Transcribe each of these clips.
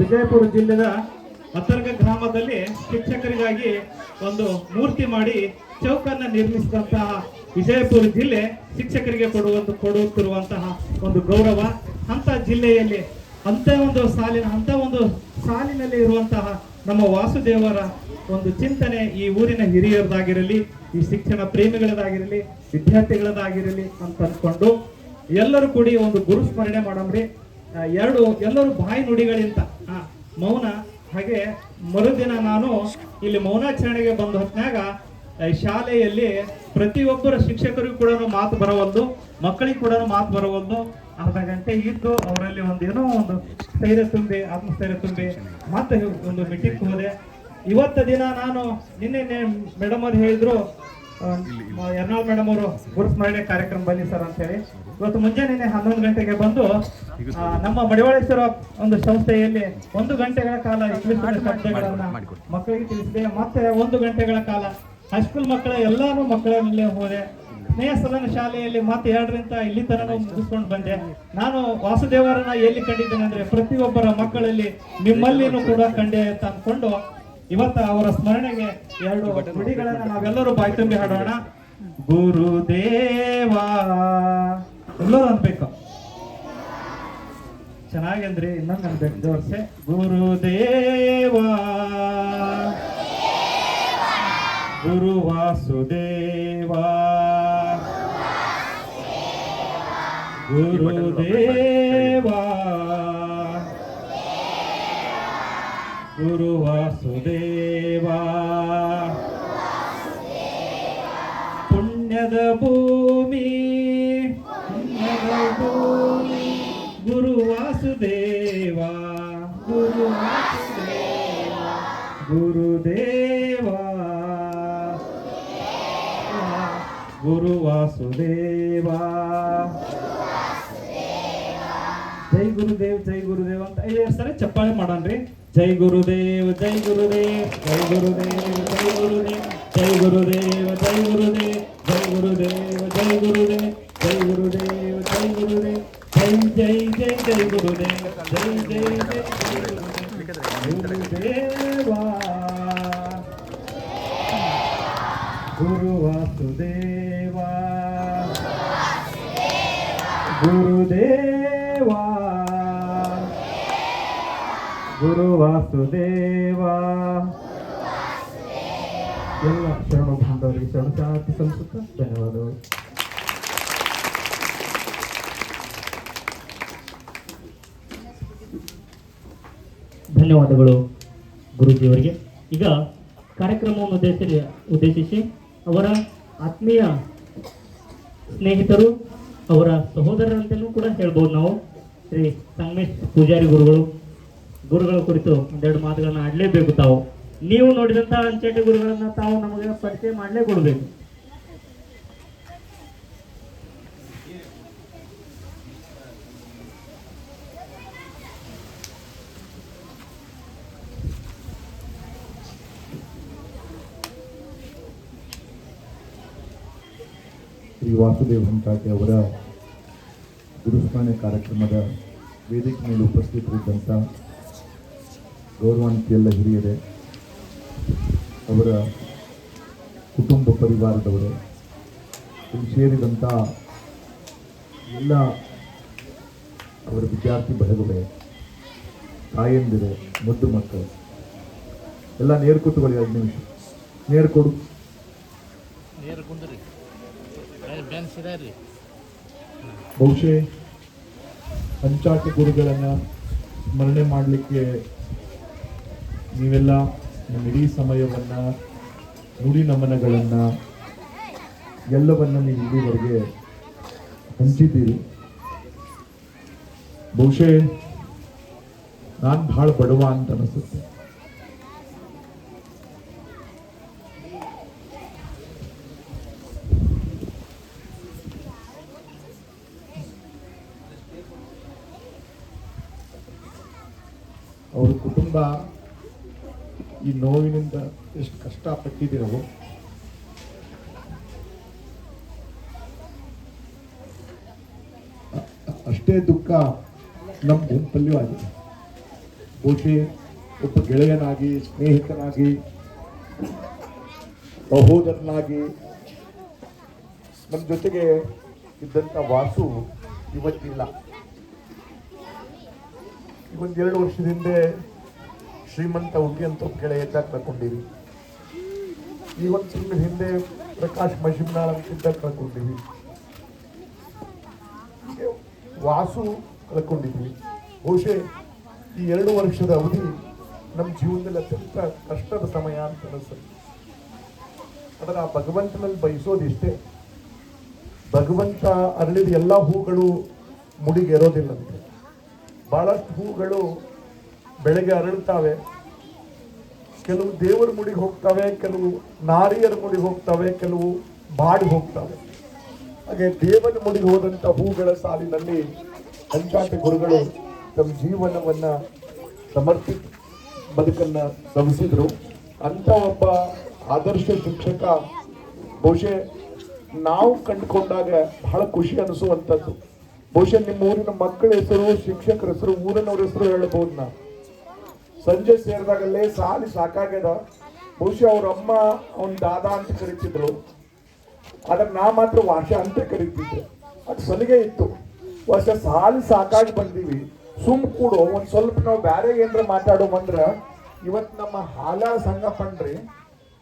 ವಿಜಯಪುರ ಜಿಲ್ಲೆಯ ಅತ್ತರ್ಗ ಗ್ರಾಮದಲ್ಲಿ ಶಿಕ್ಷಕರಿಗಾಗಿ ಒಂದು ಮೂರ್ತಿ ಮಾಡಿ ಚೌಕನ್ನ ನಿರ್ಮಿಸಿದಂತಹ ವಿಜಯಪುರ ಜಿಲ್ಲೆ ಶಿಕ್ಷಕರಿಗೆ ಕೊಡುವಂತ ಕೊಡುತ್ತಿರುವಂತಹ ಒಂದು ಗೌರವ. ಅಂತ ಜಿಲ್ಲೆಯಲ್ಲಿ ಅಂತ ಒಂದು ಸಾಲಿನ ಅಂತ ಒಂದು ಸಾಲಿನಲ್ಲಿ ಇರುವಂತಹ ನಮ್ಮ ವಾಸುದೇವರ ಒಂದು ಚಿಂತನೆ ಈ ಊರಿನ ಹಿರಿಯರದಾಗಿರಲಿ, ಈ ಶಿಕ್ಷಣ ಪ್ರೇಮಿಗಳದಾಗಿರಲಿ, ವಿದ್ಯಾರ್ಥಿಗಳದಾಗಿರಲಿ ಅಂತ ಅನ್ಕೊಂಡು ಎಲ್ಲರೂ ಕೂಡಿ ಒಂದು ಗುರು ಸ್ಮರಣೆ ಮಾಡಮ್ರಿ. ಎರಡು, ಎಲ್ಲರೂ ಬಾಯಿ ನುಡಿಗಳಿಂತ ಮೌನ, ಹಾಗೆ ಮರುದಿನ ನಾನು ಇಲ್ಲಿ ಮೌನಾಚರಣೆಗೆ ಬಂದ ಹೊತ್ತಿನಾಗ ಶಾಲೆಯಲ್ಲಿ ಪ್ರತಿಯೊಬ್ಬರ ಶಿಕ್ಷಕರಿಗೂ ಕೂಡ ಮಾತು ಬರವಲ್ದು, ಮಕ್ಕಳಿಗೆ ಕೂಡ ಮಾತು ಬರವಲ್ದು. ಅರ್ಧ ಗಂಟೆ ಇದ್ದು ಅವರಲ್ಲಿ ಒಂದು ಏನೋ ಒಂದು ಸ್ಥೈರ್ಯ ತುಂಬಿ, ಆತ್ಮಸ್ಥೈರ್ಯ ತುಂಬಿ ಮತ್ತೆ ಒಂದು ಮೀಟಿಂಗ್ ಹೋದೆ. ಇವತ್ತ ದಿನ ನಾನು ನಿನ್ನೆ ಮೇಡಮ್ ಅವ್ರು ಹೇಳಿದ್ರು ಎರ್ನಾಳ್ ಮೇಡಮ್ ಅವರು ಗುರುಸ್ಮರಣೆ ಕಾರ್ಯಕ್ರಮ ಬನ್ನಿ ಸರ್ ಅಂತ ಹೇಳಿ ಇವತ್ತು ಮುಂಜಾನೆ ಹನ್ನೊಂದು ಗಂಟೆಗೆ ಬಂದು ನಮ್ಮ ಮಡಿವಾಳೇಶ್ವರ ಒಂದು ಸಂಸ್ಥೆಯಲ್ಲಿ ಒಂದು ಗಂಟೆಗಳ ಕಾಲ ಇಂಗ್ಲಿಷ್ ಶಬ್ದಗಳನ್ನ ಮಕ್ಕಳಿಗೆ ತಿಳಿಸಿದೆ. ಮತ್ತೆ ಒಂದು ಗಂಟೆಗಳ ಕಾಲ ಹೈಸ್ಕೂಲ್ ಮಕ್ಕಳ ಎಲ್ಲಾನು ಮೇಲೆ ಹೋದೆ. ಸ್ನೇಹ ಸದನ ಶಾಲೆಯಲ್ಲಿ ಮತ್ತೆ ಎರಡರಿಂದ ಇಲ್ಲಿ ತನಕ ಮುಗಿಸ್ಕೊಂಡು ಬಂದೆ. ನಾನು ವಾಸುದೇವರನ್ನ ಎಲ್ಲಿ ಕಂಡಿದ್ದೇನೆ ಅಂದ್ರೆ ಪ್ರತಿಯೊಬ್ಬರ ಮಕ್ಕಳಲ್ಲಿ ನಿಮ್ಮಲ್ಲಿನೂ ಕೂಡ ಕಂಡೆ ಅಂತ ಅಂದ್ಕೊಂಡು ಇವತ್ತ ಅವರ ಸ್ಮರಣೆಗೆ ಎರಡು ಗುಡಿಗಳನ್ನ ನಾವೆಲ್ಲರೂ ಬಾಯ್ತುಂಬಿ ಹಾಡೋಣ. ಗುರುದೇವಾ. ಎಲ್ಲರೂ ಅನ್ಬೇಕು. ಚೆನ್ನಾಗಿ ಅಂದ್ರಿ ಇನ್ನೊಂದು ಅನ್ಬೇಕು. ಜೋರ್ಸೆ ಗುರುದೇವ. ಗುರು ವಾಸುದೇವಾ. ಗುರುದೇವಾ. ಗುರು ವಾಸುದೇವ ಜೈ ಗುರುದೇವ್ ಜೈ ಗುರುದೇವ್ ಅಂತ ಐದು ಸರಿ ಚಪ್ಪಾಳೆ ಮಾಡೋಣ್ರಿ ಜೈ ಗುರುದೇವ್ ಜೈ ಗುರುದೇವ್ ಜೈ ಗುರುದೇವ್ ಜೈ ಗುರುದೇವ್ ಜೈ ಗುರುದೇವ್ ಜೈ ಗುರುದೇವ್ ಜೈ ಗುರುದೇವ್ ಜೈ ಗುರುದೇವ್ ಜೈ ಗುರುದೇವ್ ಜೈ ಗುರುದೇವ್ ಜೈ ಜೈ ಜೈ ಜೈ ಗುರುದೇವ್ ಜೈ ಜೈ ಜೈ ಜೈ ಗುರುದೇವ ಗುರು ಗುರುದೇವ. ಗುರು ವಾಸುದೇವ. ಎಲ್ಲ ಶರಣ ಬಂದವರಿಗೆ ಶರಣ ಶಾಂತಿ ಸಲ್ಲಿಸುತ್ತಾ ಧನ್ಯವಾದಗಳು. ಧನ್ಯವಾದಗಳು ಗುರುಜಿಯವರಿಗೆ. ಈಗ ಕಾರ್ಯಕ್ರಮವನ್ನು ಉದ್ದೇಶಿಸಿ ಉದ್ದೇಶಿಸಿ ಅವರ ಆತ್ಮೀಯ ಸ್ನೇಹಿತರು ಅವರ ಸಹೋದರರಂತೆಯೂ ಕೂಡ ಹೇಳ್ಬೋದು ನಾವು. ಶ್ರೀ ಸಂಗಮೇಶ್ ಪೂಜಾರಿ ಗುರುಗಳು. ಗುರುಗಳ ಕುರಿತು ಒಂದೆರಡು ಮಾತುಗಳನ್ನ ಆಡಲೇಬೇಕು ತಾವು. ನೀವು ನೋಡಿದಂತಹ ಅಂಚಟಿ ಗುರುಗಳನ್ನ ತಾವು ನಮಗೆ ಪರಿಚಯ ಮಾಡಲೇ ಕೊಡಬೇಕು ಶ್ರೀ ವಾಸುದೇವ ಹಂಟಾಟೆ ಅವರ ಗುರುಸ್ಮರಣೆ ಕಾರ್ಯಕ್ರಮದ ವೇದಿಕೆ ಮೇಲೆ ಉಪಸ್ಥಿತರಿದ್ದಂಥ ಗೌರವಾನ್ವಿತ ಎಲ್ಲ ಹಿರಿಯರೇ, ಅವರ ಕುಟುಂಬ ಪರಿವಾರದವರು, ಇಲ್ಲಿ ಸೇರಿದಂಥ ಎಲ್ಲ ಅವರ ವಿದ್ಯಾರ್ಥಿ ಬಳಗವೇ ತಾಯಂದಿರು, ಮುದ್ದು ಮಕ್ಕಳು, ಎಲ್ಲ ನೇರು ಕೂತ್ಕೊಳ್ಳಿ ಎರಡು ನಿಮಿಷ ನೇರ್ಕೊಡು ನೇರ ಬಹುಶಃ ಪಂಚಾಟಿ ಗುರುಗಳನ್ನು ಸ್ಮರಣೆ ಮಾಡಲಿಕ್ಕೆ ನೀವೆಲ್ಲ ನಮ್ಮ ಇಡೀ ಸಮಯವನ್ನು, ನುಡಿ ನಮನಗಳನ್ನು ಎಲ್ಲವನ್ನು ನೀವು ಇಲ್ಲಿವರೆಗೆ ಹಂಚಿದ್ದೀರಿ. ಬಹುಶಃ ನಾನು ಭಾಳ ಬಡವ ಅಂತ ಅನಿಸುತ್ತೆ ಅವ್ರ ಕುಟುಂಬ ಈ ನೋವಿನಿಂದ ಎಷ್ಟು ಕಷ್ಟಪಟ್ಟಿದ್ದೀರವು. ಅ- ಅಷ್ಟೇ ದುಃಖ ನಮ್ಮ ಗುಂಪಲ್ಲಿಯೂ ಆಗಿದೆ ಬಹುಶಃ ಒಬ್ಬ ಗೆಳೆಯನಾಗಿ, ಸ್ನೇಹಿತನಾಗಿ, ಸಹೋದರನಾಗಿ, ನಮ್ಮ ಜೊತೆಗೆ ಇದ್ದಂಥ ವಾಸು ಇವತ್ತಿಲ್ಲ. ಒಂದೆರಡು ಎರಡು ವರ್ಷದ ಹಿಂದೆ ಶ್ರೀಮಂತ ಹುಡುಗಿ ಅಂತ ಕೆಳಗೆ ಕಳ್ಕೊಂಡಿವಿ ಈ ಒಂದು ತಿಂಗಳ ಹಿಂದೆ ಪ್ರಕಾಶ್ ಮಶಿಮ್ನಾಳ್ ಅಂತ ಕಳ್ಕೊಂಡಿವಿ ವಾಸು ಕಳ್ಕೊಂಡಿದ್ವಿ. ಬಹುಶಃ ಈ ಎರಡು ವರ್ಷದ ಅವಧಿ ನಮ್ಮ ಜೀವನದಲ್ಲಿ ಅತ್ಯಂತ ಕಷ್ಟದ ಸಮಯ ಅಂತ ಅನಿಸುತ್ತೆ. ಆದರೆ ಆ ಭಗವಂತನಲ್ಲಿ ಬಯಸೋದಿಷ್ಟೇ. ಭಗವಂತ ಅರಳಿದ ಎಲ್ಲ ಹೂಗಳು ಮುಡಿಗೇರೋದಿಲ್ಲಂತೆ. ಬಹಳಷ್ಟು ಹೂಗಳು ಬೆಳಗ್ಗೆ ಅರಳುತ್ತವೆ ಕೆಲವು ದೇವರ ಮುಡಿಗೆ ಹೋಗ್ತವೆ, ಕೆಲವು ನಾರಿಯರ ಮುಡಿಗೆ ಹೋಗ್ತವೆ, ಕೆಲವು ಬಾಡಿ ಹೋಗ್ತವೆ. ಹಾಗೆ ದೇವನ ಮುಡಿಗೆ ಹೋದಂತ ಹೂಗಳ ಸಾಲಿನಲ್ಲಿ ಹಂಚಾಟಿ ಗುರುಗಳು ತಮ್ಮ ಜೀವನವನ್ನ ಸಮರ್ಪಿತ ಬದುಕನ್ನ ಸವಿಸಿದ್ರು ಅಂತ ಒಬ್ಬ ಆದರ್ಶ ಶಿಕ್ಷಕ ಬಹುಶಃ ನಾವು ಕಂಡುಕೊಂಡಾಗ ಬಹಳ ಖುಷಿ ಅನಿಸುವಂಥದ್ದು ಬಹುಶಃ ನಿಮ್ಮ ಊರಿನ ಮಕ್ಕಳ ಹೆಸರು, ಶಿಕ್ಷಕರ ಹೆಸರು, ಊರಿನವ್ರ ಹೆಸರು ಹೇಳ್ಬೋದು ನಾವು ಸಂಜೆ ಸೇರಿದಾಗಲ್ಲೇ ಸಾಲಿ ಸಾಕಾಗ್ಯದ. ಬಹುಶಃ ಅವ್ರ ಅಮ್ಮ, ಅವನ್ ದಾದಾ ಅಂತ ಕರಿತಿದ್ರು. ಆದ್ರೆ ನಾ ಮಾತ್ರ ವಾಶ ಅಂತ ಕರಿತಿದ್ದೆ. ಅದು ಸಲಿಗೆ ಇತ್ತು. ವರ್ಷ ಸಾಲಿ ಸಾಕಾಗಿ ಬಂದೀವಿ. ಸುಮ್ ಕೂಡು, ಒಂದು ಸ್ವಲ್ಪ ನಾವು ಬ್ಯಾರೆ ಏನ್ರ ಮಾತಾಡೋ ಬಂದ್ರ ಇವತ್ತು ನಮ್ಮ ಹಾಲ ಸಂಘ ಪಂಡ್ರಿ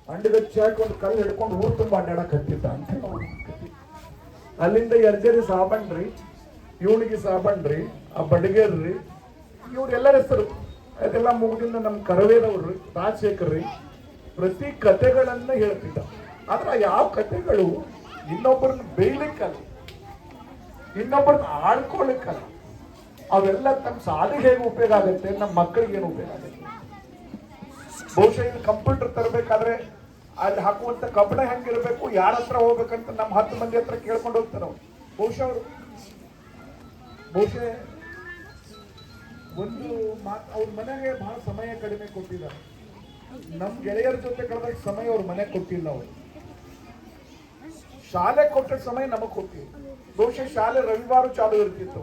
ಅಂಡದ ಚಾಕ್ ಒಂದು ಕಲ್ಲು ಹಿಡ್ಕೊಂಡು ಊರ್ ತುಂಬ ಅಡ್ಡಾಡಕ್ ಹತ್ತಿದ್ದ ಅಂತ. ಅಲ್ಲಿಂದ ಎರ್ಜರಿ ಸಾಬಣ್ರಿ, ಇವನಿಗೆ ಸಾಬಣ್ರಿ, ಆ ಬಡಗೇರ್ರಿ ಇವ್ರೆಲ್ಲರ ಹೆಸರು ಅದೆಲ್ಲ ಮುಗಿದಿಂದ ನಮ್ಮ ಕರವೇದವರು ರಾಜಶೇಖರ್ ಪ್ರತಿ ಕತೆಗಳನ್ನ ಹೇಳ್ತಿದ್ದ. ಆದ್ರೆ ಯಾವ ಕಥೆಗಳು ಇನ್ನೊಬ್ಬರನ್ನ ಬೇಯ್ಲಿಕ್ಕಲ್ಲ. ಇನ್ನೊಬ್ಬರನ್ನ ಆಡ್ಕೊಳ್ಲಿಕ್ಕಲ್ಲ ಅವೆಲ್ಲ ತಮ್ಮ ಸಾಲಿಗೆ ಹೇಗೆ ಉಪಯೋಗ ಆಗುತ್ತೆ ನಮ್ಮ ಮಕ್ಕಳಿಗೆ ಏನು ಉಪಯೋಗ ಆಗುತ್ತೆ? ಬಹುಶಃ ಇಲ್ಲಿ ಕಂಪ್ಯೂಟರ್ ತರಬೇಕಾದ್ರೆ ಅಲ್ಲಿ ಹಾಕುವಂತ ಕಬ್ಬಣ ಹೆಂಗಿರ್ಬೇಕು, ಯಾರ ಹತ್ರ ಹೋಗ್ಬೇಕಂತ ನಮ್ಮ ಹತ್ತು ಮಂದಿ ಹತ್ರ ಕೇಳ್ಕೊಂಡು ಹೋಗ್ತಾರೆ ಬಹುಶಃ ಅವರು. ಬಹುಶಃ ಒಂದು ಮಾತು ಅವ್ರ ಮನೆಗೆ ಬಹಳ ಸಮಯ ಕಡಿಮೆ ಕೊಟ್ಟಿದ್ದಾರೆ. ನಮ್ ಗೆಳೆಯರ ಜೊತೆ ಕಳೆದ ಸಮಯ ಅವ್ರ ಮನೆ ಕೊಟ್ಟಿಲ್ಲ ಅವ್ರು. ಶಾಲೆ ಕೊಟ್ಟ ಸಮಯ ನಮಗ್ ಕೊಟ್ಟಿಲ್ಲ. ಬಹುಶಃ ಶಾಲೆ ರವಿವಾರ ಚಾಲು ಇರ್ತಿತ್ತು.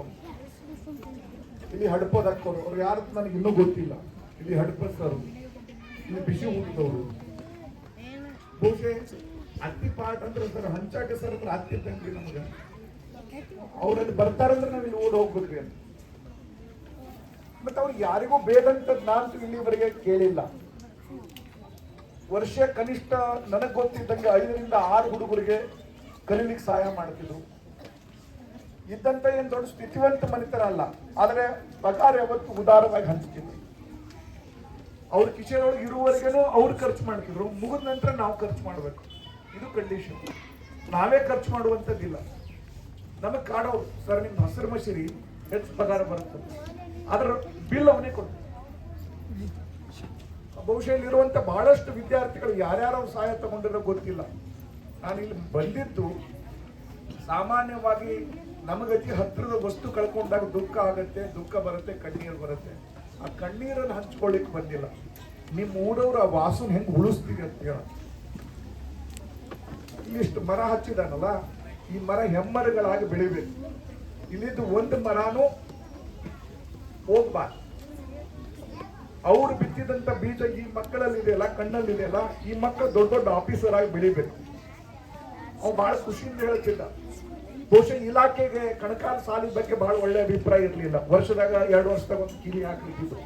ಇಲ್ಲಿ ಹಡಪದ ಹಾಕೋರು ಅವ್ರು ಯಾರು ನನಗೆ ಇನ್ನೂ ಗೊತ್ತಿಲ್ಲ. ಇಲ್ಲಿ ಹಡ್ಪದ್ ಸರ್, ಇಲ್ಲಿ ಬಿಸಿ ಊಟದವರು. ಬಹುಶಃ ಅತ್ತಿ ಪಾಠ ಅಂದ್ರೆ ಸರ್ ಹಂಚಾಟ ಸರ್ ಅಂದ್ರೆ ಅತ್ತಿ ತಂಗ್ರಿ ನಮಗೆ. ಅವ್ರಲ್ಲಿ ಬರ್ತಾರಂದ್ರೆ ನಾವು ಇಲ್ಲಿ ಓಡ್ ಹೋಗ್ಬೇಕ್ರಿ ಅಂತ. ಮತ್ತೆ ಅವ್ರು ಯಾರಿಗೂ ಬೇದಂತದ್ ನಾನು ಇಲ್ಲಿವರೆಗೆ ಕೇಳಿಲ್ಲ. ವರ್ಷ ಕನಿಷ್ಠ ನನಗೆ ಗೊತ್ತಿದ್ದಂಗೆ ಐದರಿಂದ ಆರು ಹುಡುಗರಿಗೆ ಕಲೀಲಿಕ್ಕೆ ಸಹಾಯ ಮಾಡ್ತಿದ್ರು. ಇದ್ದಂತ ಏನು ದೊಡ್ಡ ಸ್ಥಿತಿವಂತ ಮನಿತರ ಅಲ್ಲ. ಆದರೆ ಪಗಾರ ಯಾವತ್ತು ಉದಾರವಾಗಿ ಹಂಚ್ತಿದ್ರು. ಅವ್ರ ಕಿಶೆಯೊಳಗೆ ಒಳಗೆ ಇರುವವರೆಗೇನು ಅವ್ರು ಖರ್ಚು ಮಾಡ್ತಿದ್ರು. ಮುಗಿದ ನಂತರ ನಾವು ಖರ್ಚು ಮಾಡಬೇಕು. ಇದು ಕಂಡೀಷನ್ ನಾವೇ ಖರ್ಚು ಮಾಡುವಂಥದ್ದಿಲ್ಲ ನಮಗೆ ಕಾಡೋರು. ಸರ್ ನಿಮ್ಮ ಹಸಿರು ಮಸಿರಿ ಹೆಚ್ಚು ಪಗಾರ ಬರುತ್ತೆ? ಅದ್ರ ಬಿಲ್ ಅವನೇ ಕೊಡ್ತಾರೆ ಬಹುಶಃ ಇಲ್ಲಿರುವಂತ ಬಹಳಷ್ಟು ವಿದ್ಯಾರ್ಥಿಗಳು ಯಾರ್ಯಾರು ಸಹಾಯ ತಗೊಂಡಿರೋ ಗೊತ್ತಿಲ್ಲ. ನಾನು ಇಲ್ಲಿ ಬಂದಿದ್ದು ಸಾಮಾನ್ಯವಾಗಿ ನಮಗತಿ ಹತ್ತಿರದ ವಸ್ತು ಕಳ್ಕೊಂಡಾಗ ದುಃಖ ಆಗುತ್ತೆ, ದುಃಖ ಬರುತ್ತೆ, ಕಣ್ಣೀರು ಬರುತ್ತೆ. ಆ ಕಣ್ಣೀರನ್ನು ಹಂಚ್ಕೊಳ್ಳಿಕ್ ಬಂದಿಲ್ಲ. ನಿಮ್ಮ ಊರವ್ರು ಆ ವಾಸನ ಹೆಂಗೆ ಉಳಿಸ್ತೀವಿ ಅಂತ ಹೇಳ. ಇಲ್ಲಿಷ್ಟು ಮರ ಹಚ್ಚಿದಾನಲ್ಲ, ಈ ಮರ ಹೆಮ್ಮರಗಳಾಗಿ ಬೆಳಿಬೇಕು. ಇಲ್ಲಿದ್ದು ಒಂದು ಮರನೂ ಹೋಗ್ಬಾರ್ದು ಅವ್ರು ಬಿತ್ತಿದಂತ ಬೀಜ ಈ ಮಕ್ಕಳಲ್ಲಿ ಇದೆಯಲ್ಲ ಕಣ್ಣಲ್ಲಿ ಇದೆಯಲ್ಲ ಈ ಮಕ್ಕಳು ದೊಡ್ಡ ದೊಡ್ಡ ಆಫೀಸರ್ ಆಗಿ ಬೆಳಿಬೇಕು. ಅವ್ ಬಹಳ ಖುಷಿಯಿಂದ ಹೇಳ್ತಿದ್ದ. ಬಹುಶಃ ಇಲಾಖೆಗೆ ಕಣಕಾಲ ಸಾಲಿ ಬಗ್ಗೆ ಬಹಳ ಒಳ್ಳೆ ಅಭಿಪ್ರಾಯ ಇರಲಿಲ್ಲ. ವರ್ಷದಾಗ ಎರಡು ವರ್ಷದಾಗ ಒಂದು ಕಿಲಿ ಹಾಕಿದ್ರು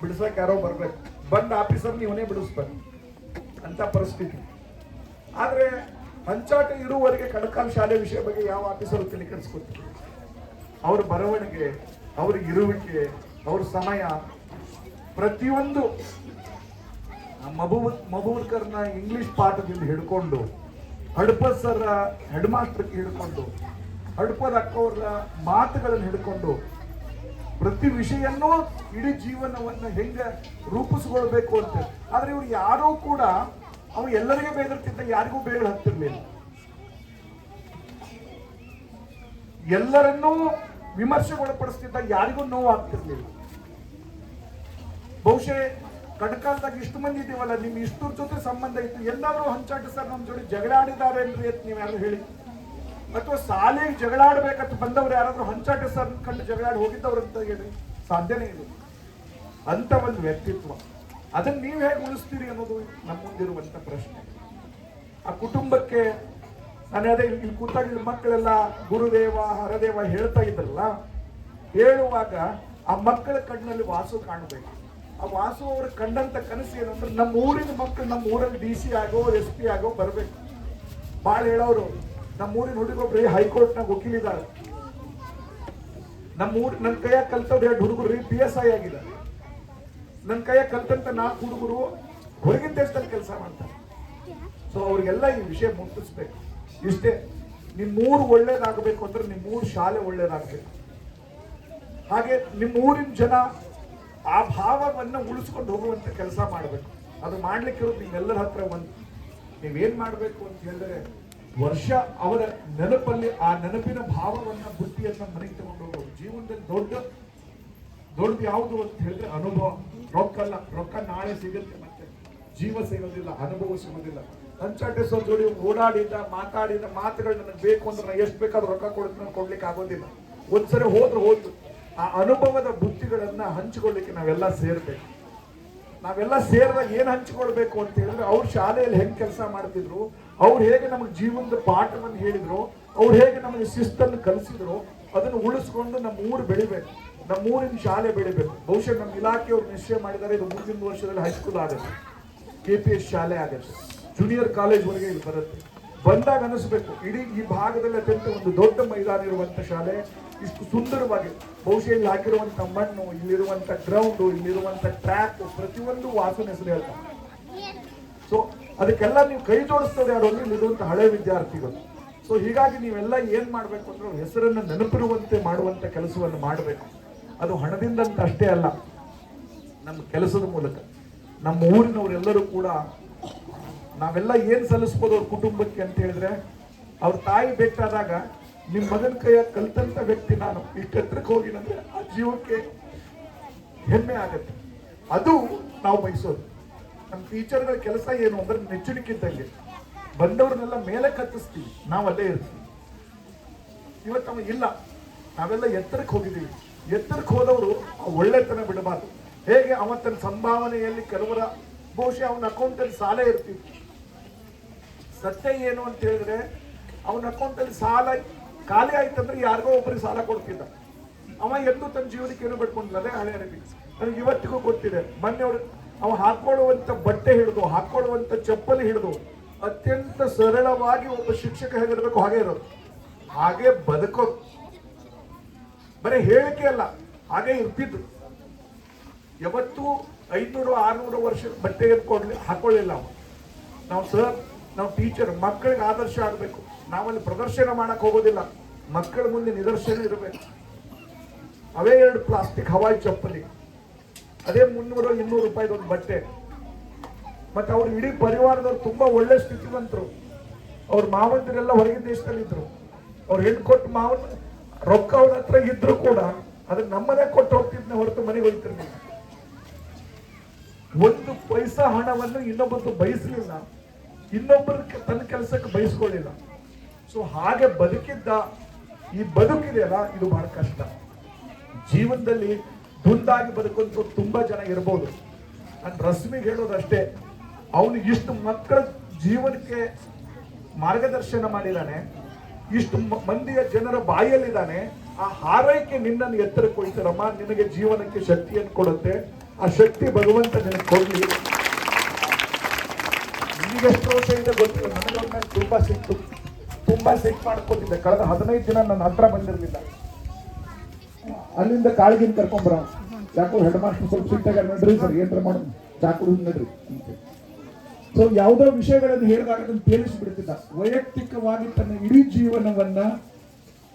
ಬಿಡಿಸಕ್ ಯಾರೋ ಬರ್ಬೇಕು. ಬಂದ ಆಫೀಸರ್ ನೀವನೇ ಬಿಡಿಸ್ಬೇಕು. ಅಂತ ಪರಿಸ್ಥಿತಿ. ಆದ್ರೆ ಹಂಚಾಟ ಇರುವವರೆಗೆ ಕಣಕಾಲ ಶಾಲೆ ವಿಷಯ ಬಗ್ಗೆ ಯಾವ ಆಫೀಸರ್ ತಲೆ ಅವ್ರ ಬರವಣಿಗೆ ಅವ್ರ ಇರುವಿಕೆ, ಅವ್ರ ಸಮಯ, ಪ್ರತಿಯೊಂದು ಮಬೂ ಮಬೂರ್ಕರ್ನ ಇಂಗ್ಲಿಷ್ ಪಾಠದಿಂದ ಹಿಡ್ಕೊಂಡು ಹಡ್ಪ ಸರ್ ಹೆಡ್ ಮಾಸ್ಟರ್ಗೆ ಹಿಡ್ಕೊಂಡು, ಹಡ್ಪದ ಅಕ್ಕವ್ರ ಮಾತುಗಳನ್ನು ಹಿಡ್ಕೊಂಡು, ಪ್ರತಿ ವಿಷಯನ್ನೂ ಇಡೀ ಜೀವನವನ್ನ ಹೆಂಗೆ ರೂಪಿಸ್ಕೊಳ್ಬೇಕು ಅಂತ. ಆದ್ರೆ ಇವ್ರು ಯಾರೂ ಕೂಡ ಅವ ಎಲ್ಲರಿಗೂ ಬೇಗರ್ತಿದ್ದ ಯಾರಿಗೂ ಬೇಗ ಹತ್ತಿರ್ಲಿಲ್ಲ ಎಲ್ಲರನ್ನೂ ವಿಮರ್ಶೆಗೊಳಪಡಿಸ್ತಿದ್ದ ಯಾರಿಗೂ ನೋವು ಆಗ್ತಿರ್ಲಿಲ್ಲ ಬಹುಶಃ ಕಡಕಾಲದಾಗ ಇಷ್ಟು ಮಂದಿ ಇದೀವಲ್ಲ ನಿಮ್ ಇಷ್ಟರ ಜೊತೆ ಸಂಬಂಧ ಇತ್ತು. ಎಲ್ಲಾದ್ರೂ ಹಂಚಾಟ ಸರ್ ನಮ್ ಜೋಡಿ ಜಗಳ ಆಡಿದ್ದಾರೆ ಏನ್ರಿ ಅಂತ ನೀವು ಹೇಳಿ. ಅಥವಾ ಶಾಲೆಗೆ ಜಗಳಾಡ್ಬೇಕಂತ ಬಂದವ್ರು ಯಾರಾದ್ರೂ ಹಂಚಾಟ ಸರ್ ಕಂಡು ಜಗಳಾಡಿ ಹೋಗಿದ್ದವ್ರು ಅಂತ ಹೇಳಿ ಸಾಧ್ಯನೇ ಇಲ್ಲ. ಅಂತ ಒಂದು ವ್ಯಕ್ತಿತ್ವ. ಅದನ್ನ ನೀವು ಹೇಗೆ ಉಳಿಸ್ತೀರಿ ಅನ್ನೋದು ನಮ್ಮ ಮುಂದಿರುವಂತ ಪ್ರಶ್ನೆ. ಆ ಕುಟುಂಬಕ್ಕೆ ನಾನು ಅದೇ ಇಲ್ಲಿ ಕೂತಾಗ ಮಕ್ಕಳೆಲ್ಲ ಗುರುದೇವ, ಹರದೇವ ಹೇಳ್ತಾ ಇದ್ರಲ್ಲ, ಹೇಳುವಾಗ ಆ ಮಕ್ಕಳ ಕಣ್ಣಲ್ಲಿ ವಾಸು ಕಾಣಬೇಕು. ಆ ವಾಸು ಅವರು ಕಂಡಂತ ಕನಸು ಏನಂದ್ರೆ ನಮ್ಮ ಊರಿನ ಮಕ್ಕಳು ನಮ್ಮ ಊರಲ್ಲಿ ಡಿ ಸಿ ಆಗೋ, ಎಸ್ ಪಿ ಆಗೋ ಬರಬೇಕು. ಭಾಳ ಹೇಳೋರು, ನಮ್ಮ ಊರಿನ ಹುಡುಗೊಬ್ರಿ ಹೈಕೋರ್ಟ್ನಾಗ ವಕೀಲಿದ್ದಾರೆ ನಮ್ಮ ಊರ್ ನನ್ನ ಕೈಯಾಗ ಕಲ್ತವ್ರು ಎರಡು ಹುಡುಗರು, ಪಿ ಎಸ್ ಐ ಆಗಿದ್ದಾರೆ. ನನ್ನ ಕೈಯಾಗ ಕಲ್ತಂತ ನಾಲ್ಕು ಹುಡುಗರು ಹೊರಗಿನ ದೇಶದಲ್ಲಿ ಕೆಲಸ ಮಾಡ್ತಾರೆ. ಸೊ ಅವ್ರಿಗೆಲ್ಲ ಈ ವಿಷಯ ಮುಟ್ಟಿಸ್ಬೇಕು. ಇಷ್ಟೇ ನಿಮ್ಮೂರು ಒಳ್ಳೇದಾಗಬೇಕು ಅಂದ್ರೆ ನಿಮ್ಮೂರು ಶಾಲೆ ಒಳ್ಳೇದಾಗಬೇಕು. ಹಾಗೆ ನಿಮ್ಮ ಊರಿನ ಜನ ಆ ಭಾವವನ್ನು ಉಳಿಸ್ಕೊಂಡು ಹೋಗುವಂತ ಕೆಲಸ ಮಾಡಬೇಕು. ಅದು ಮಾಡ್ಲಿಕ್ಕೆ ಇರೋದು ನಿಮ್ಮೆಲ್ಲರ ಹತ್ರ ಒಂದು. ನೀವೇನ್ ಮಾಡಬೇಕು ಅಂತ ಹೇಳಿದ್ರೆ, ವರ್ಷ ಅವರ ನೆನಪಲ್ಲಿ, ಆ ನೆನಪಿನ ಭಾವವನ್ನ, ಬುದ್ಧಿಯನ್ನ ಮನೆಗೆ ತಗೊಂಡು ಹೋಗೋದು ಜೀವನದಲ್ಲಿ ದೊಡ್ಡ ದೊಡ್ಡದು ಯಾವುದು ಅಂತ ಹೇಳಿದ್ರೆ ಅನುಭವ. ರೊಕ್ಕ ಅಲ್ಲ ರೊಕ್ಕ ನಾಳೆ ಸಿಗುತ್ತೆ ಮತ್ತೆ. ಜೀವ ಸಿಗೋದಿಲ್ಲ ಅನುಭವ ಸಿಗೋದಿಲ್ಲ. ಹಂಚಾಟೆ ಸರ್ ಜೋಡಿ ಓಡಾಡಿದ ಮಾತಾಡಿದ ಮಾತುಗಳು ನನಗೆ ಬೇಕು ಅಂದ್ರೆ ನಾನು ಎಷ್ಟು ಬೇಕಾದ್ರೂ ರೊಕ್ಕ ಕೊಡ್ತೀನಿ ಕೊಡ್ಲಿಕ್ಕೆ ಆಗೋದಿಲ್ಲ. ಒಂದ್ಸರಿ ಹೋದ್ರೆ ಹೋದ್ರು. ಆ ಅನುಭವದ ಬುದ್ಧಿಗಳನ್ನ ಹಂಚಿಕೊಳ್ಳಿಕ್ಕೆ ನಾವೆಲ್ಲ ಸೇರ್ಬೇಕು. ನಾವೆಲ್ಲ ಸೇರಿದಾಗ ಏನು ಹಂಚಿಕೊಳ್ಬೇಕು ಅಂತ ಹೇಳಿದ್ರೆ ಅವ್ರ ಶಾಲೆಯಲ್ಲಿ ಹೆಂಗೆ ಕೆಲಸ ಮಾಡ್ತಿದ್ರು, ಅವ್ರು ಹೇಗೆ ನಮಗೆ ಜೀವನದ ಪಾಠವನ್ನು ಹೇಳಿದ್ರು, ಅವ್ರು ಹೇಗೆ ನಮಗೆ ಶಿಸ್ತನ್ನು ಕಲಿಸಿದ್ರು, ಅದನ್ನು ಉಳಿಸ್ಕೊಂಡು ನಮ್ಮ ಊರು ಬೆಳಿಬೇಕು. ನಮ್ಮ ಊರಿನ ಶಾಲೆ ಬೆಳಿಬೇಕು. ಬಹುಶಃ ನಮ್ಮ ಇಲಾಖೆಯವರು ನಿಶ್ಚಯ ಮಾಡಿದ್ದಾರೆ, ಇದು ಮುಂದಿನ ವರ್ಷದಲ್ಲಿ ಹೈಸ್ಕೂಲ್ ಆಗುತ್ತೆ. ಕೆ ಪಿ ಎಸ್ ಶಾಲೆ ಆಗುತ್ತೆ. ಜೂನಿಯರ್ ಕಾಲೇಜ್ ವರೆಗೆ ಇಲ್ಲಿ ಬರುತ್ತೆ. ಬಂದಾಗ ಅನಿಸ್ಬೇಕು ಇಡೀ ಈ ಭಾಗದಲ್ಲಿ ಅತ್ಯಂತ ಒಂದು ದೊಡ್ಡ ಮೈದಾನ ಇರುವಂತ ಶಾಲೆ. ಇಷ್ಟು ಸುಂದರವಾಗಿ ಬಹುಶಃ ಇಲ್ಲಿ ಹಾಕಿರುವಂತ ಮಣ್ಣು ಇಲ್ಲಿರುವಂತ ಗ್ರೌಂಡ್ ಇಲ್ಲಿರುವಂತ ಟ್ರ್ಯಾಕ್ ಪ್ರತಿಯೊಂದು ವಾಸನ ಹೆಸರು ಹೇಳ್ತಾರೆ. ಸೊ ಅದಕ್ಕೆಲ್ಲ ನೀವು ಕೈ ಜೋಡಿಸ್ತದೆ ಯಾರು ಅಂದ್ರೆ ಇಲ್ಲಿರುವಂತ ಹಳೆ ವಿದ್ಯಾರ್ಥಿಗಳು. ಸೊ ಹೀಗಾಗಿ ನೀವೆಲ್ಲ ಏನು ಮಾಡಬೇಕು ಅಂದ್ರೆ ಹೆಸರನ್ನ ನೆನಪಿರುವಂತೆ ಮಾಡುವಂತ ಕೆಲಸವನ್ನು ಮಾಡಬೇಕು. ಅದು ಹಣದಿಂದಂತ ಅಷ್ಟೇ ಅಲ್ಲ. ನಮ್ಮ ಕೆಲಸದ ಮೂಲಕ. ನಮ್ಮ ಊರಿನವರೆಲ್ಲರೂ ಕೂಡ ನಾವೆಲ್ಲ ಏನು ಸಲ್ಲಿಸ್ಬೋದು ಅವ್ರ ಕುಟುಂಬಕ್ಕೆ ಅಂತ ಹೇಳಿದ್ರೆ, ಅವ್ರ ತಾಯಿ ಭೇಟಾದಾಗ ನಿಮ್ಮ ಮಗನ ಕೈಯ ಕಲ್ತಂತ ವ್ಯಕ್ತಿ ನಾನು ಇಷ್ಟು ಹತ್ರಕ್ಕೆ ಹೋಗಿನಂದ್ರೆ ಆ ಜೀವಕ್ಕೆ ಹೆಮ್ಮೆ ಆಗತ್ತೆ. ಅದು ನಾವು ಬಯಸೋದು. ನಮ್ಮ ಟೀಚರ್ಗಳ ಕೆಲಸ ಏನು ಅಂದ್ರೆ ನೆಚ್ಚುಣಿಕಿದ್ದಂಗೆ ಬಂದವ್ರನ್ನೆಲ್ಲ ಮೇಲೆ ಕತ್ತಿಸ್ತೀವಿ ನಾವು ಅಲ್ಲೇ ಇರ್ತೀವಿ. ಇವತ್ತು ನಮಗೆ ಇಲ್ಲ. ನಾವೆಲ್ಲ ಎತ್ತರಕ್ಕೆ ಹೋಗಿದ್ದೀವಿ. ಎತ್ತರಕ್ಕೆ ಹೋದವರು ಆ ಒಳ್ಳೆತನ ಬಿಡಬಾರ್ದು. ಹೇಗೆ ಅವತ್ತಿನ ಸಂಭಾವನೆಯಲ್ಲಿ ಕೆಲವರ ಬಹುಶಃ ಅವನ ಅಕೌಂಟಲ್ಲಿ ಸಾಲ ಇರ್ತಿತ್ತು ಸತ್ಯ ಏನು ಅಂತ ಹೇಳಿದ್ರೆ, ಅವನ ಅಕೌಂಟಲ್ಲಿ ಸಾಲ ಖಾಲಿ ಆಯ್ತಂದ್ರೆ ಯಾರಿಗೋ ಒಬ್ಬರಿಗೆ ಸಾಲ ಕೊಡ್ತಿದ್ದ. ಅವ ಎಂದು ತನ್ನ ಜೀವನಕ್ಕೆ ಏನು ಬಿಟ್ಕೊಂಡಿಲ್ಲ ಹಳೆ ಅರಬಿ ನನಗೆ ಇವತ್ತಿಗೂ ಗೊತ್ತಿದೆ, ಮೊನ್ನೆ ಅವ್ರು ಅವ ಹಾಕೊಳ್ಳುವಂತ ಬಟ್ಟೆ ಹಿಡಿದು ಹಾಕೊಳ್ಳುವಂತ ಚಪ್ಪಲಿ ಹಿಡಿದು, ಅತ್ಯಂತ ಸರಳವಾಗಿ ಒಬ್ಬ ಶಿಕ್ಷಕ ಹೇಗಿರಬೇಕು ಹಾಗೆ ಇರೋದು. ಹಾಗೆ ಬದುಕೋ ಬರೀ ಹೇಳಿಕೆ ಅಲ್ಲ, ಹಾಗೆ ಇರ್ತಿದ್ರು. ಯಾವತ್ತೂ ಐನೂರು ಆರುನೂರು ವರ್ಷ ಬಟ್ಟೆ ಕೊಡ್ಲಿ ಹಾಕೊಳ್ಳಿಲ್ಲ ನಾವು ಸರ್ ನಾವು ಟೀಚರ್ ಮಕ್ಕಳಿಗೆ ಆದರ್ಶ ಆಗಬೇಕು. ನಾವಲ್ಲಿ ಪ್ರದರ್ಶನ ಮಾಡಕ್ ಹೋಗೋದಿಲ್ಲ. ಮಕ್ಕಳ ಮುಂದೆ ನಿದರ್ಶನ ಇರಬೇಕು. ಅವೇ ಎರಡು ಪ್ಲಾಸ್ಟಿಕ್ ಹವಾಯಿ ಚಪ್ಪಲಿ. ಅದೇ ಮುನ್ನೂರು ಇನ್ನೂರು ರೂಪಾಯಿದ ಒಂದು ಬಟ್ಟೆ. ಮತ್ತೆ ಅವ್ರ ಇಡೀ ಪರಿವಾರದವ್ರು ತುಂಬಾ ಒಳ್ಳೆ ಸ್ಥಿತಿವಂತರು. ಅವ್ರ ಮಾವಂದಿರೆಲ್ಲ ಹೊರಗಿನ ದೇಶದಲ್ಲಿ ಅವ್ರು ಅವ್ರ ಹೆಣ್ಣು ಕೊಟ್ಟು ಮಾವನ್, ರೊಕ್ಕ ಅವ್ರ ಹತ್ರ ಇದ್ರು ಕೂಡ ಅದನ್ನ ನಮ್ಮನೆ ಕೊಟ್ಟು ಹೋಗ್ತಿದ್ನ ಹೊರತು ಮನೆಗೆ ಹೋಗ್ತಿರ್ಲಿಲ್ಲ. ಒಂದು ಪೈಸಾ ಹಣವನ್ನು ಇನ್ನೊಬ್ಬರು ಬಯಸಲಿಲ್ಲ. ಇನ್ನೊಬ್ಬರ ತನ್ನ ಕೆಲಸಕ್ಕೆ ಬಯಸ್ಕೊಳ್ಳಿಲ್ಲ ಸೊ ಹಾಗೆ ಬದುಕಿದ್ದ, ಈ ಬದುಕಿದೆಯಲ್ಲ, ಇದು ಬಹಳ ಕಷ್ಟ. ಜೀವನದಲ್ಲಿ ದುಂದಾಗಿ ಬದುಕುವಂತ ತುಂಬಾ ಜನ ಇರ್ಬೋದು. ನಾನು ರಶ್ಮಿಗೆ ಹೇಳೋದಷ್ಟೇ ಅವನು ಇಷ್ಟು ಮಕ್ಕಳ ಜೀವನಕ್ಕೆ ಮಾರ್ಗದರ್ಶನ ಮಾಡಿದಾನೆ ಇಷ್ಟು ಮಂದಿಯ ಜನರ ಬಾಯಲ್ಲಿದ್ದಾನೆ, ಆ ಹಾರೈಕೆ ನಿನ್ನನ್ನು ಎತ್ತರಕ್ಕೆ ಕೊಯ್ತಾರಮ್ಮ ನಿನಗೆ ಜೀವನಕ್ಕೆ ಶಕ್ತಿಯನ್ನು ಕೊಡುತ್ತೆ. ಆ ಶಕ್ತಿ ಭಗವಂತ ನಿನಗೆ ಕೊಡ್ಲಿ. ಈಗ ಎಷ್ಟು ವರ್ಷ ಇದೆ ಗೊತ್ತಿಲ್ಲ. ನನಗೆ ತುಂಬಾ ಸಿಕ್ತು ತುಂಬಾ ಸಿಕ್ ಮಾಡ್ಕೊತಿದ್ದೆ ಕಳೆದ ಹದಿನೈದು ದಿನ ನನ್ನ ಹತ್ರ ಬಂದಿರಲಿಲ್ಲ. ಅಲ್ಲಿಂದ ಕಾಳಗಿನ ಕರ್ಕೊಂಬರ ಯಾಕೋ ಹೆಡ್ ಮಾಸ್ಟರ್ ಸ್ವಲ್ಪ ಸಿಟ್ಟಾಗ ನಡ್ರಿ ಸರ್ ಏನ್ರ ಮಾಡೋದು? ಚಾಕು ನಡ್ರಿ ಸೊ ಯಾವುದೋ ವಿಷಯಗಳನ್ನು ಹೇಳಿದಾಗ ಅದನ್ನು ತೇಲಿಸಿಬಿಡ್ತಿದ್ದ. ವೈಯಕ್ತಿಕವಾಗಿ ತನ್ನ ಇಡೀ ಜೀವನವನ್ನ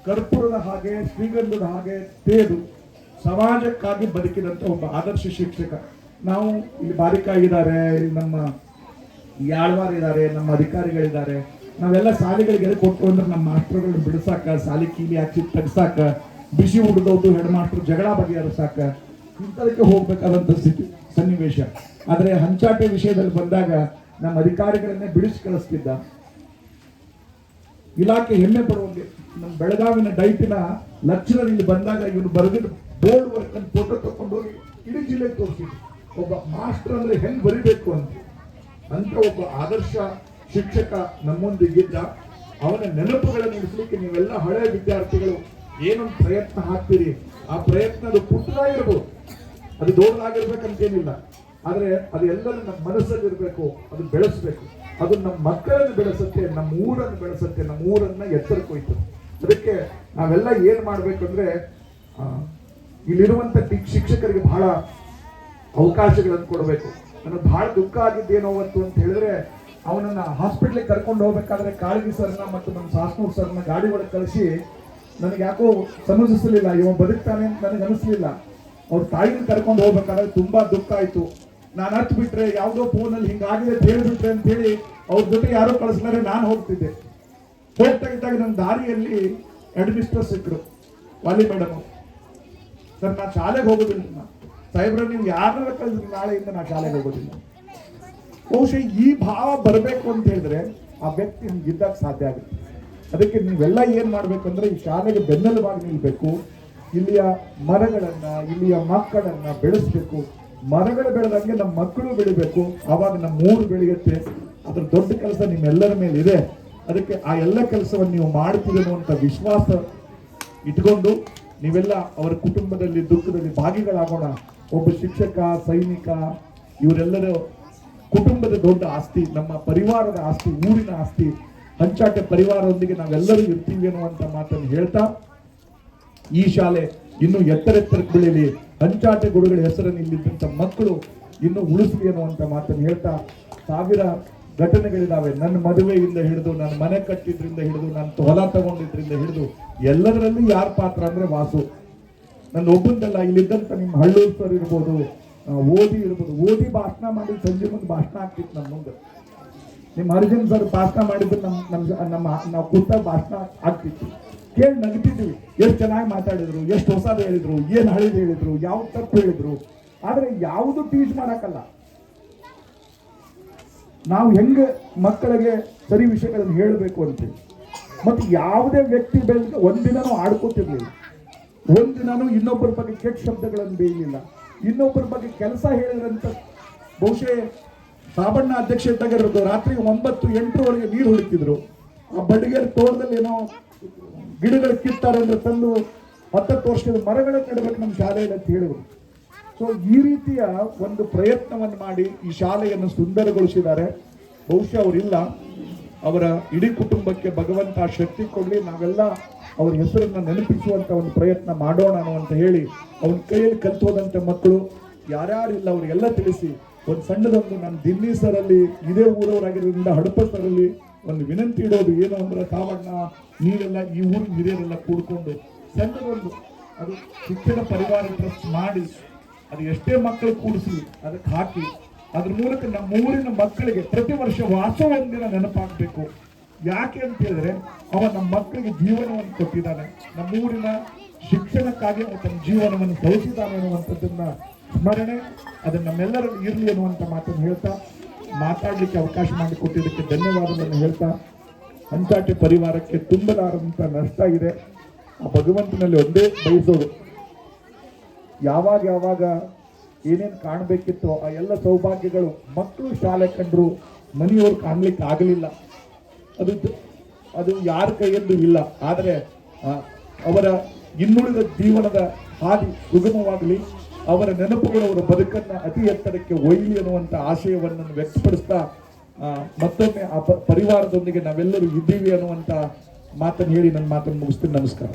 ಕರ್ಪೂರದ ಹಾಗೆ, ಶ್ರೀಗಂಧದ ಹಾಗೆ ತೇದು ಸಮಾಜಕ್ಕಾಗಿ ಬದುಕಿದಂತ ಒಬ್ಬ ಆದರ್ಶ ಶಿಕ್ಷಕ. ನಾವು ಇಲ್ಲಿ ಬಾರಿಕಾ ಇದ್ದಾರೆ, ಇಲ್ಲಿ ನಮ್ಮ ಯಾಳ್ವಾರ್ ಇದ್ದಾರೆ ನಮ್ಮ ಅಧಿಕಾರಿಗಳಿದ್ದಾರೆ. ನಾವೆಲ್ಲ ಶಾಲೆಗಳಿಗೆ ಎದಕ್ಕೆ ಕೊಟ್ಟು ಅಂದ್ರೆ ನಮ್ಮ ಮಾಸ್ಟರ್ಗಳನ್ನ ಬಿಡಿಸಾಕ ಶಾಲೆ ಕೀಲಿ ಹಾಕಿ ತಗ್ಸಾಕ, ಬಿಸಿ ಹುಡ್ದವ್ದು ಹೆಡ್ ಮಾಸ್ಟರ್ ಜಗಳ ಬಗೆಹರಿಸಾಕ, ಇಂಥದಕ್ಕೆ ಹೋಗ್ಬೇಕಾದಂತ ಸ್ಥಿತಿ, ಸನ್ನಿವೇಶ. ಆದ್ರೆ ಹಂಚಾಟೆ ವಿಷಯದಲ್ಲಿ ಬಂದಾಗ ನಮ್ಮ ಅಧಿಕಾರಿಗಳನ್ನೇ ಬಿಡಿಸಿ ಕಳಿಸ್ತಿದ್ದ. ಇಲಾಖೆ ಹೆಮ್ಮೆ ಪಡುವಂಗೆ ನಮ್ಮ ಬೆಳಗಾವಿನ ಡೈಟಿನ ಲಕ್ಷಣ ಇಲ್ಲಿ ಬಂದಾಗ ಇವನು ಬರೆದಿದ್ದ ಬೋರ್ಡ್ ವರ್ಕ್ ಅಂತ ಫೋಟೋ ತಗೊಂಡು ಹೋಗಿ ಇಡೀ ಜಿಲ್ಲೆಗೆ ತೋರಿಸಿದ್ರು. ಒಬ್ಬ ಮಾಸ್ಟರ್ ಅಂದ್ರೆ ಹೆಂಗ್ ಬರಿಬೇಕು ಅಂತ. ಅಂತ ಒಬ್ಬ ಆದರ್ಶ ಶಿಕ್ಷಕ ನಮ್ಮೊಂದಿಗಿದ್ದ ಅವನ ನೆನಪುಗಳನ್ನು ಉಳಿಸಲಿಕ್ಕೆ ನೀವೆಲ್ಲ ಹಳೆಯ ವಿದ್ಯಾರ್ಥಿಗಳು ಏನೊಂದು ಪ್ರಯತ್ನ ಹಾಕ್ತೀರಿ? ಆ ಪ್ರಯತ್ನ ಅದು ಪುಟ್ಟದಾಗಿರ್ಬೋದು ಅದು ದೊಡ್ಡದಾಗಿರ್ಬೇಕಂತೇನಿಲ್ಲ. ಆದರೆ ಅದು ಎಲ್ಲರೂ ನಮ್ಮ ಮನಸ್ಸಲ್ಲಿರಬೇಕು, ಅದು ಬೆಳೆಸಬೇಕು. ಅದು ನಮ್ಮ ಮಕ್ಕಳನ್ನು ಬೆಳೆಸುತ್ತೆ, ನಮ್ಮ ಊರನ್ನು ಬೆಳೆಸುತ್ತೆ, ನಮ್ಮ ಊರನ್ನ ಎತ್ತರಕ್ಕೆ ಹೋಯ್ತು. ಅದಕ್ಕೆ ನಾವೆಲ್ಲ ಏನು ಮಾಡಬೇಕಂದ್ರೆ ಇಲ್ಲಿರುವಂಥ ಶಿಕ್ಷಕರಿಗೆ ಬಹಳ ಅವಕಾಶಗಳನ್ನು ಕೊಡಬೇಕು. ನನಗೆ ಬಹಳ ದುಃಖ ಆಗಿದ್ದೇನೋ ಅವತ್ತು ಅಂತ ಹೇಳಿದ್ರೆ, ಅವನನ್ನ ಹಾಸ್ಪಿಟ್ಲಿಗೆ ಕರ್ಕೊಂಡು ಹೋಗ್ಬೇಕಾದ್ರೆ ಕಾಳಗಿ ಸರ್ನ ಮತ್ತು ನಮ್ಮ ಸಾಸ್ನೂರ್ ಸರ್ನ ಗಾಡಿ ಒಳಗೆ ಕಳಿಸಿ, ನನಗೆ ಯಾಕೋ ಸಮಸಿಸಲಿಲ್ಲ ಇವ ಬದುಕ್ತಾನೆ ಅಂತ ನನಗೆ ಅನಿಸ್ಲಿಲ್ಲ. ಅವ್ರ ತಾಯಿನ ಕರ್ಕೊಂಡು ಹೋಗ್ಬೇಕಾದ್ರೆ ತುಂಬಾ ದುಃಖ ಆಯ್ತು. ನಾನು ಹತ್ತು ಬಿಟ್ರೆ ಯಾವುದೋ ಫೋನಲ್ಲಿ ಹಿಂಗಾಗಿದೆ ಹೇಳ್ಬಿಟ್ರೆ ಅಂತ ಹೇಳಿ ಅವ್ರ ಜೊತೆ ಯಾರೋ ಕಳಿಸ್ಲಾರೆ ನಾನು ಹೋಗ್ತಿದ್ದೆ. ಹೋಗ್ತಾ ಇದ್ದಾಗ ನನ್ನ ದಾರಿಯಲ್ಲಿ ಹೆಡ್ ಮಿಸ್ಟರ್ ಸಿಕ್ಕರು ವಾಲಿ ಮೇಡಮ್ ಸರ್, ನಾನು ಶಾಲೆಗೆ ಹೋಗೋದಿಲ್ಲ ಸಾಹೇಬ್ರ, ನೀವು ಯಾರನ್ನ ಕಳಿಸ್ರಿ ನಾಳೆಯಿಂದ ನಾ ಶಾಲೆಗೆ ಹೋಗೋದಿಲ್ಲ. ಬಹುಶಃ ಈ ಭಾವ ಬರಬೇಕು ಅಂತ ಹೇಳಿದ್ರೆ ಆ ವ್ಯಕ್ತಿ ಹಿಂಗಿದ್ದಾಗ ಸಾಧ್ಯ ಆಗುತ್ತೆ. ಅದಕ್ಕೆ ನೀವೆಲ್ಲ ಏನು ಮಾಡಬೇಕಂದ್ರೆ, ಈ ಶಾಲೆಗೆ ಬೆನ್ನೆಲುಬಾಗಿ ನಿಲ್ಬೇಕು. ಇಲ್ಲಿಯ ಮರಗಳನ್ನು, ಇಲ್ಲಿಯ ಮಕ್ಕಳನ್ನು ಬೆಳೆಸ್ಬೇಕು. ಮರಗಳು ಬೆಳೆದಂಗೆ ನಮ್ಮ ಮಕ್ಕಳು ಬೆಳಿಬೇಕು. ಆವಾಗ ನಮ್ಮ ಊರು ಬೆಳೆಯುತ್ತೆ. ಅದರ ದೊಡ್ಡ ಕೆಲಸ ನಿಮ್ಮೆಲ್ಲರ ಮೇಲೆ ಇದೆ ಅದಕ್ಕೆ ಆ ಎಲ್ಲ ಕೆಲಸವನ್ನು ನೀವು ಮಾಡ್ತೀರಿ ಅನ್ನುವಂಥ ವಿಶ್ವಾಸ ಇಟ್ಕೊಂಡು ನೀವೆಲ್ಲ ಅವರ ಕುಟುಂಬದಲ್ಲಿ, ದುಃಖದಲ್ಲಿ ಭಾಗಿಗಳಾಗೋಣ. ಒಬ್ಬ ಶಿಕ್ಷಕ, ಸೈನಿಕ, ಇವರೆಲ್ಲರೂ ಕುಟುಂಬದ ದೊಡ್ಡ ಆಸ್ತಿ, ನಮ್ಮ ಪರಿವಾರದ ಆಸ್ತಿ, ಊರಿನ ಆಸ್ತಿ, ಹಂಚಾಟೆ ಪರಿವಾರದೊಂದಿಗೆ ನಾವೆಲ್ಲರೂ ಇರ್ತೀವಿ ಅನ್ನುವಂತ ಮಾತನ್ನು ಹೇಳ್ತಾ, ಈ ಶಾಲೆ ಇನ್ನು ಎತ್ತರೆತ್ತರಕ್ಕೆ ಬೆಳೀಲಿ. ಹಂಚಾಟೆ ಗುರುಗಳ ಹೆಸರನ್ನು ಇಲ್ಲಿದ್ದಂಥ ಮಕ್ಕಳು ಇನ್ನು ಉಳಿಸ್ಲಿ ಅನ್ನುವಂಥ ಮಾತನ್ನು ಹೇಳ್ತಾ, ಸಾವಿರ ಘಟನೆಗಳಿದ್ದಾವೆ ನನ್ನ ಮದುವೆಯಿಂದ ಹಿಡಿದು, ನನ್ನ ಮನೆ ಕಟ್ಟಿದ್ರಿಂದ ಹಿಡಿದು ನಾನು ಹೊಲ ತಗೊಂಡಿದ್ರಿಂದ ಹಿಡಿದು, ಎಲ್ಲದರಲ್ಲೂ ಯಾರ ಪಾತ್ರ ಅಂದ್ರೆ ವಾಸು? ನನ್ನ ಒಬ್ಬಂದಲ್ಲ ಇಲ್ಲಿದ್ದಂತ ನಿಮ್ಮ ಹಳ್ಳೂರು ಸರ್ ಇರ್ಬೋದು ಓದಿ ಇರ್ಬೋದು. ಓದಿ ಭಾಷಣ ಮಾಡಿ ಸಂಜೆ ಮುಂದೆ ಭಾಷಣ ಆಗ್ತಿತ್ತು ನಮ್ಮ ಮುಂದೆ. ನಿಮ್ಮ ಅರ್ಜುನ್ ಸರ್ ಭಾಷಣ ಮಾಡಿದ್ರೆ ನಮ್ಮ ನಮ್ಮ ನಮ್ಮ, ನಾವು ಕೂತ ಭಾಷಣ ಆಗ್ತಿತ್ತು. ಕೇಳಿ ನಗ್ತಿದ್ವಿ ಎಷ್ಟು ಚೆನ್ನಾಗಿ ಮಾತಾಡಿದ್ರು, ಎಷ್ಟು ಹೊಸದು ಹೇಳಿದ್ರು, ಏನು ಹಳಿದು ಹೇಳಿದ್ರು, ಯಾವ ತಪ್ಪು ಹೇಳಿದ್ರು. ಆದ್ರೆ ಯಾವುದು ಟೀಚ್ ಮಾಡಕ್ಕಲ್ಲ. ನಾವು ಹೆಂಗೆ ಮಕ್ಕಳಿಗೆ ಸರಿ ವಿಷಯಗಳನ್ನು ಹೇಳಬೇಕು ಅಂತೇಳಿ ಮತ್ತೆ ಯಾವುದೇ ವ್ಯಕ್ತಿ ಬೆಳೆದ ನಾವು ಆಡ್ಕೋತಿರ್ಲಿಲ್ಲ. ಒಂದಿನನೂ ಇನ್ನೊಬ್ಬರ ಬಗ್ಗೆ ಕೆಟ್ಟ ಶಬ್ದಗಳನ್ನು ಬೇಯಲಿಲ್ಲ ಇನ್ನೊಬ್ಬರ ಬಗ್ಗೆ ಕೆಲಸ ಹೇಳಿದ್ರಂತ ಬಹುಶಃ ಸಾಬಣ್ಣ ಅಧ್ಯಕ್ಷ ಇದ್ದಾಗ ರಾತ್ರಿ ಒಂಬತ್ತು ಎಂಟರವರೆಗೆ ನೀರು ಹೊಡಿತಿದ್ರು ಆ ಬಡಿಗೆರ ತೋಟದಲ್ಲಿ ಏನೋ ಗಿಡಗಳು ಕಿತ್ತಾರೆ ಅಂದ್ರೆ ತಂದು ಹತ್ತತ್ತು ವರ್ಷದ ಮರಗಳ ನೆಡಬೇಕು ನಮ್ಮ ಶಾಲೆಯಲ್ಲಿ ಅಂತ ಹೇಳಿದ್ರು. ಸೊ ಈ ರೀತಿಯ ಒಂದು ಪ್ರಯತ್ನವನ್ನು ಮಾಡಿ ಈ ಶಾಲೆಯನ್ನು ಸುಂದರಗೊಳಿಸಿದ್ದಾರೆ. ಬಹುಶಃ ಅವರಿಲ್ಲ. ಅವರ ಇಡೀ ಕುಟುಂಬಕ್ಕೆ ಭಗವಂತ ಶಕ್ತಿ ಕೊಡಲಿ. ನಾವೆಲ್ಲ ಅವರ ಹೆಸರನ್ನು ನೆನಪಿಸುವಂತ ಒಂದು ಪ್ರಯತ್ನ ಮಾಡೋಣ ಅನ್ನುವಂತ ಹೇಳಿ ಅವನ ಕೈಯಲ್ಲಿ ಕಲ್ತು ಮಕ್ಕಳು ಯಾರ್ಯಾರಿಲ್ಲ ಅವರಿಗೆಲ್ಲ ತಿಳಿಸಿ. ಒಂದು ಸಣ್ಣದೊಂದು ನನ್ನ ದಿಲ್ಲಿ ಸರಲ್ಲಿ ಇದೇ ಊರವರಾಗಿರೋದ್ರಿಂದ ಹಡಪ ಸರಲ್ಲಿ ಒಂದು ವಿನಂತಿ ಇಡೋದು ಏನು ಅಂದ್ರೆ, ಸಾವಣ್ಣ, ನೀವೆಲ್ಲ ಈ ಊರಿನ ಹಿರಿಯರೆಲ್ಲ ಕೂಡ್ಕೊಂಡು ಸಣ್ಣದೊಂದು ಅದು ಶಿಕ್ಷಣ ಪರಿವಾರ ಟ್ರಸ್ಟ್ ಮಾಡಿ, ಅದು ಎಷ್ಟೇ ಮಕ್ಕಳು ಕೂಡಿಸಿ ಅದಕ್ಕೆ ಹಾಕಿ, ಅದ್ರ ಮೂಲಕ ನಮ್ಮ ಊರಿನ ಮಕ್ಕಳಿಗೆ ಪ್ರತಿ ವರ್ಷ ವಾಸ ಒಂದಿನ ನೆನಪಾಗಬೇಕು. ಯಾಕೆ ಅಂತ ಹೇಳಿದ್ರೆ, ಅವ ನಮ್ಮ ಮಕ್ಕಳಿಗೆ ಜೀವನವನ್ನು ಕೊಟ್ಟಿದ್ದಾನೆ. ನಮ್ಮ ಊರಿನ ಶಿಕ್ಷಣಕ್ಕಾಗಿ ಅವನು ತನ್ನ ಜೀವನವನ್ನು ಸವಿಸಿದ್ದಾನೆ ಅನ್ನುವಂಥದ್ದನ್ನ ಸ್ಮರಣೆ, ಅದು ನಮ್ಮೆಲ್ಲರಲ್ಲಿ ಇರಲಿ ಅನ್ನುವಂಥ ಮಾತನ್ನು ಹೇಳ್ತಾ, ಮಾತಾಡಲಿಕ್ಕೆ ಅವಕಾಶ ಮಾಡಿಕೊಟ್ಟಿದ್ದಕ್ಕೆ ಧನ್ಯವಾದಗಳನ್ನು ಹೇಳ್ತಾ, ಅಂಚಾಟಿ ಪರಿವಾರಕ್ಕೆ ತುಂಬಲಾರದಂಥ ನಷ್ಟ ಇದೆ. ಆ ಭಗವಂತನಲ್ಲಿ ಒಂದೇ ಬಯಸೋದು. ಯಾವಾಗ ಯಾವಾಗ ಏನೇನು ಕಾಣಬೇಕಿತ್ತು ಆ ಎಲ್ಲ ಸೌಭಾಗ್ಯಗಳು ಮಕ್ಕಳು ಶಾಲೆ ಕಂಡ್ರು ಮನೆಯವರು ಕಾಣಲಿಕ್ಕೆ ಆಗಲಿಲ್ಲ. ಅದು ಅದು ಯಾರ ಕೈಯಲ್ಲೂ ಇಲ್ಲ. ಆದರೆ ಅವರ ಇನ್ನುಳಿದ ಜೀವನದ ಹಾದಿ ಸುಗಮವಾಗಲಿ, ಅವರ ನೆನಪುಗಳು, ಅವರ ಬದುಕನ್ನು ಅತಿ ಎತ್ತರಕ್ಕೆ ಒಯ್ಯಲಿ ಅನ್ನುವಂಥ ಆಶಯವನ್ನು ವ್ಯಕ್ತಪಡಿಸ್ತಾ ಮತ್ತೊಮ್ಮೆ ಆ ಪರಿವಾರದೊಂದಿಗೆ ನಾವೆಲ್ಲರೂ ಇದ್ದೀವಿ ಅನ್ನುವಂಥ ಮಾತನ್ನು ಹೇಳಿ ನನ್ನ ಮಾತನ್ನು ಮುಗಿಸ್ತೀನಿ. ನಮಸ್ಕಾರ.